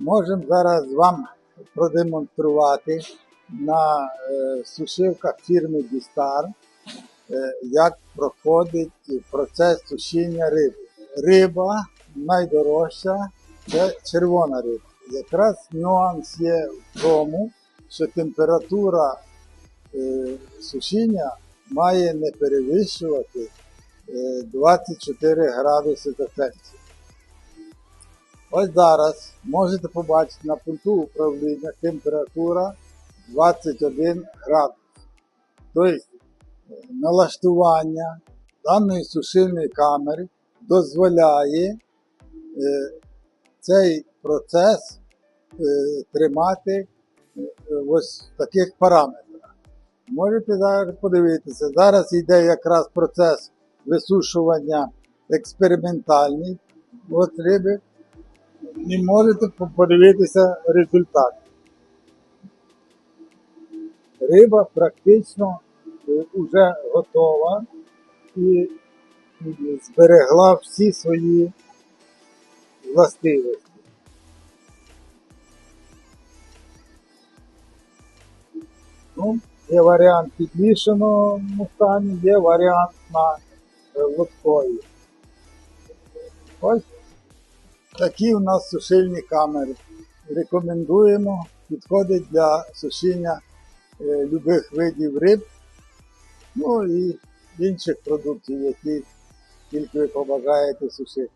Можемо зараз вам продемонструвати на е, сушилках фірми Дістар, е, як проходить процес сушіння риби. Риба найдорожча це червона риба. Якраз нюанс є в тому, що температура е, сушіння має не перевищувати е, 24 градуси за Цельсієм. Ось зараз можете побачити на пульту управління температура 21 градус. Тобто е, налаштування даної сушильної камери дозволяє е, цей процес е, тримати ось в таких параметрах. Можете зараз подивитися. Зараз йде якраз процес висушування експериментальний. От риби. І можете подивитися результат. Риба практично вже готова і і зберегла всі свої властивості. Ну, є варіант підвішеному стані, є варіант на е, лоткові. Ось такі у нас сушильні камери. Рекомендуємо, підходить для сушіння е, любих видів риб, ну і інших продуктів, які тільки ви побажаєте сушити.